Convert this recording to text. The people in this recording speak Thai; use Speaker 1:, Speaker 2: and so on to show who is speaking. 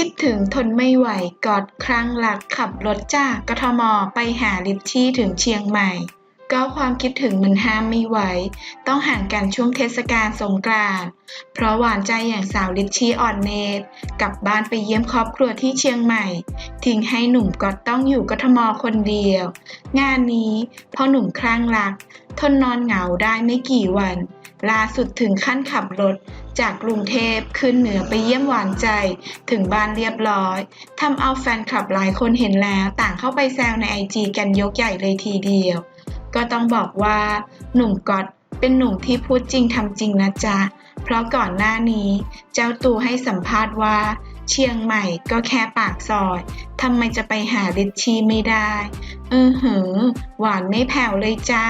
Speaker 1: คิดถึงทนไม่ไหวกอดครั้งหลักขับรถจากกทมไปหาลิชชี่ถึงเชียงใหม่ ก็ความคิดถึงมันห้ามไม่ไหว ต้องห่างกันช่วงเทศกาลสงกรานต์เพราะหวานใจอย่างสาวลิชชี่อ่อนเนตรกลับบ้านไปเยี่ยมครอบครัวที่เชียงใหม่ ทิ้งให้หนุ่มกอตต้องอยู่กทมคนเดียว งานนี้พอหนุ่มคลั่งรัก ทนนอนเหงาได้ไม่กี่วัน ล่าสุดถึงขั้นขับรถ จากกรุงเทพขึ้นเหนือไปเยี่ยมหวานใจ ถึงบ้านเรียบร้อยทำเอาแฟนคลับหลายคนเห็นแล้วต่างเข้าไปแซวในไอจีกันยกใหญ่เลยทีเดียว ก็ต้องบอกว่า หนุ่มก๊อตเป็นหนุ่มที่พูดจริงทำจริงนะจ๊ะ เพราะก่อนหน้านี้ เจ้าตูให้สัมภาษณ์ว่า เชียงใหม่ก็แค่ปากซอยทำไมจะไปหาลิชชี่ไม่ได้ เออหือ หวานไม่แผ่วเลยจ้า